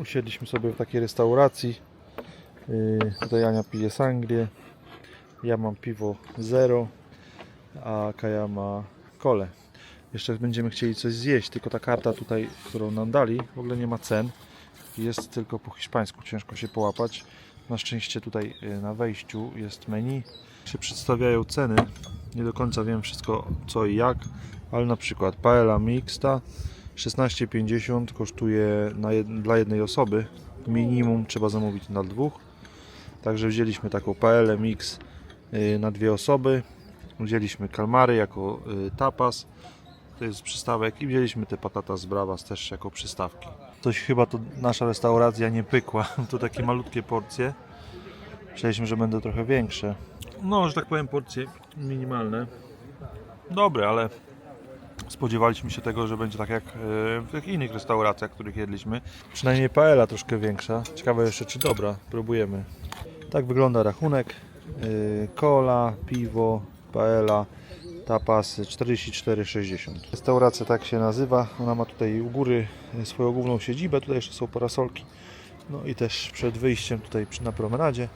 Usiedliśmy sobie w takiej restauracji. Yy, Tutaj Ania pije sangrię. Ja mam piwo zero, a Kaja ma kole. Jeszcze będziemy chcieli coś zjeść, tylko ta karta tutaj, którą nam dali, w ogóle nie ma cen. Jest tylko po hiszpańsku, ciężko się połapać. Na szczęście tutaj y, na wejściu jest menu. Się przedstawiają ceny. Nie do końca wiem wszystko co i jak, ale na przykład paella mixta 16,50 kosztuje jed dla jednej osoby. Minimum trzeba zamówić na dwóch. Także wzięliśmy taką paellę mix y, na dwie osoby. Wzięliśmy kalmary jako y, tapas. To jest przystawek i wzięliśmy te patatas bravas też jako przystawki. Coś chyba to nasza restauracja nie pykła. To takie malutkie porcje. Myśleliśmy, że będą trochę większe. No, że tak powiem, porcje minimalne. Dobre, ale spodziewaliśmy się tego, że będzie tak jak e, w tych innych restauracjach, których jedliśmy. Przynajmniej paella troszkę większa. Ciekawe jeszcze, czy dobra. Próbujemy. Tak wygląda rachunek. Yy, Cola, piwo, paella, tapasy 44,60. Restauracja tak się nazywa. Ona ma tutaj u góry swoją główną siedzibę. Tutaj jeszcze są parasolki. No i też przed wyjściem tutaj na promenadzie